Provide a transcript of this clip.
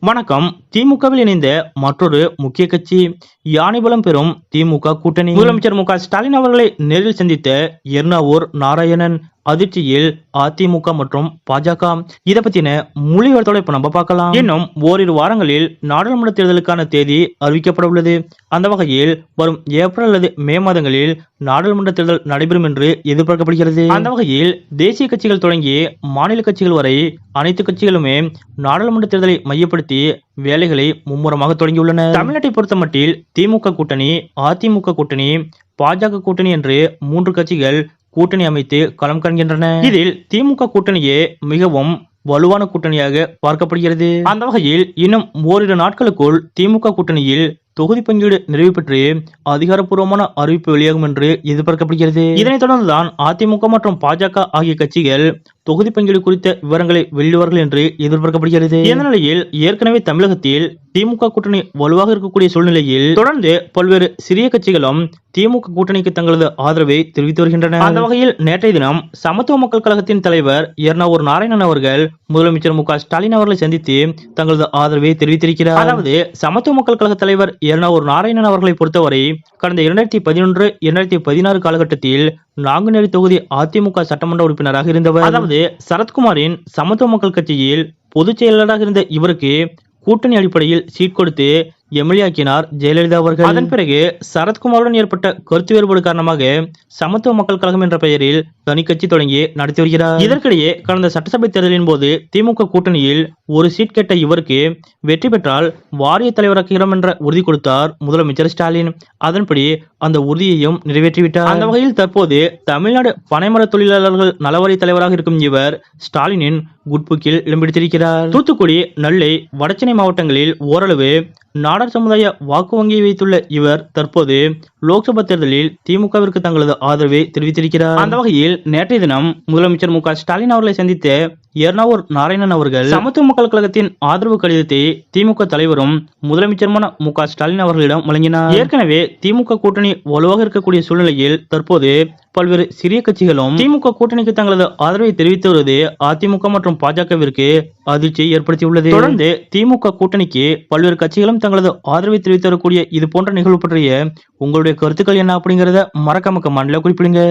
வணக்கம். திமுகவில் இணைந்த மற்றொரு முக்கிய கட்சி யானைபலம் பெறும் திமுக கூட்டணி. முதலமைச்சர் மு க ஸ்டாலின் அவர்களை நேரில் சந்தித்த எர்ணாவூர் நாராயணன் அதிர்ச்சியில் அதிமுக மற்றும் பாஜக. இதை பத்தின மொழி வரத்தோட இப்ப நம்ம பார்க்கலாம். இன்னும் ஓரிரு வாரங்களில் நாடாளுமன்ற தேர்தலுக்கான தேதி அறிவிக்கப்பட உள்ளது. அந்த வகையில் வரும் ஏப்ரல் அல்லது மே மாதங்களில் நாடாளுமன்ற தேர்தல் நடைபெறும் என்று எதிர்பார்க்கப்படுகிறது. அந்த வகையில் தேசிய கட்சிகள் தொடங்கி மாநில கட்சிகள் வரை அனைத்து கட்சிகளுமே நாடாளுமன்ற தேர்தலை மையப்படுத்தி வேலைகளை மும்முரமாக தொடங்கியுள்ளன தமிழ்நாட்டை பொறுத்தமட்டில் திமுக கூட்டணி அதிமுக கூட்டணி பாஜக கூட்டணி என்று மூன்று கட்சிகள் கூட்டணி அமைத்து களம் காண்கின்றன. இதில் திமுக கூட்டணியே மிகவும் வலுவான கூட்டணியாக பார்க்கப்படுகிறது. அந்த வகையில் இன்னும் ஓரிரு நாட்களுக்குள் திமுக கூட்டணியில் தொகுதி பங்கீடு நிறைவு பெற்று அதிகாரப்பூர்வமான அறிவிப்பு வெளியாகும் என்று எதிர்பார்க்கப்படுகிறது. இதனைத் தொடர்ந்துதான் அதிமுக மற்றும் பாஜக ஆகிய கட்சிகள் தொகுதி பங்கீடு குறித்த விவரங்களை வெளியிடுவார்கள் என்று எதிர்பார்க்கப்படுகிறது. இந்த நிலையில் ஏற்கனவே தமிழகத்தில் திமுக கூட்டணி வலுவாக இருக்கக்கூடிய சூழ்நிலையில் தொடர்ந்து பல்வேறு சிறிய கட்சிகளும் திமுக கூட்டணிக்கு தங்களது ஆதரவை தெரிவித்து வருகின்றன அந்த வகையில் நேற்றைய தினம் சமத்துவ மக்கள் கழகத்தின் தலைவர் எர்ணாவூர் நாராயணன் அவர்கள் முதலமைச்சர் மு ஸ்டாலின் அவர்களை சந்தித்து தங்களது ஆதரவை தெரிவித்திருக்கிறார். அதாவது சமத்துவ மக்கள் கழக தலைவர் எர்ணாவூர் நாராயணன் அவர்களை பொறுத்தவரை கடந்த இரண்டாயிரத்தி பதினொன்று இரண்டாயிரத்தி பதினாறு காலகட்டத்தில் நாங்குநேரி தொகுதி அதிமுக சட்டமன்ற உறுப்பினராக இருந்தவர். அதாவது சரத்குமாரின் சமத்துவ மக்கள் கட்சியில் பொதுச் செயலாளராக இருந்த இவருக்கு கூட்டணி அடிப்படையில் சீட் கொடுத்து எம்எல்ஏக்கினார் ஜெயலலிதா அவர்கள். அதன் பிறகு சரத்குமாருடன் ஏற்பட்ட கருத்து வேறுபாடு காரணமாக சமத்துவ மக்கள் கழகம் என்ற பெயரில் தனி கட்சி தொடங்கி நடத்தி வருகிறார். இதற்கிடையே கடந்த சட்டசபை தேர்தலின் போது திமுக கூட்டணியில் ஒரு சீட் கேட்ட இவருக்கு வெற்றி பெற்றால் வாரிய தலைவராக்கிறோம் என்ற உறுதி கொடுத்தார் முதலமைச்சர் ஸ்டாலின். அதன்படி அந்த உறுதியையும் நிறைவேற்றிவிட்டார். அந்த வகையில் தற்போது தமிழ்நாடு பனைமர தொழிலாளர்கள் நலவாரிய தலைவராக இருக்கும் இவர் ஸ்டாலினின் குட்புக்கில் இடம்பிடித்திருக்கிறார் தூத்துக்குடி நெல்லை வடச்சென்னை மாவட்டங்களில் ஓரளவு நாடார் சமுதாய வாக்கு வங்கியை வைத்துள்ள இவர் தற்போது லோக்சபா தேர்தலில் திமுகவிற்கு தங்களது ஆதரவை தெரிவித்திருக்கிறார். அந்த வகையில் நேற்றைய தினம் முதலமைச்சர் மு ஸ்டாலின் அவர்களை சந்தித்த எர்ணாவூர் நாராயணன் அவர்கள் சமத்துவ மக்கள் கழகத்தின் ஆதரவு கடிதத்தை திமுக தலைவரும் முதலமைச்சருமான மு ஸ்டாலின் அவர்களிடம் வழங்கினார். ஏற்கனவே திமுக கூட்டணி வலுவாக இருக்கக்கூடிய சூழ்நிலையில் தற்போது பல்வேறு சிறிய கட்சிகளும் திமுக கூட்டணிக்கு தங்களது ஆதரவை தெரிவித்து வருவது அதிமுக மற்றும் பாஜகவிற்கு அதிர்ச்சியை ஏற்படுத்தியுள்ளது. தொடர்ந்து திமுக கூட்டணிக்கு பல்வேறு கட்சிகளும் தங்களது ஆதரவை தெரிவித்து வரக்கூடிய இது போன்ற நிகழ்வு பற்றிய உங்களுடைய கருத்துக்கள் என்ன அப்படிங்கறத மறக்காம கமெண்ட்ல குறிப்பிடுங்க.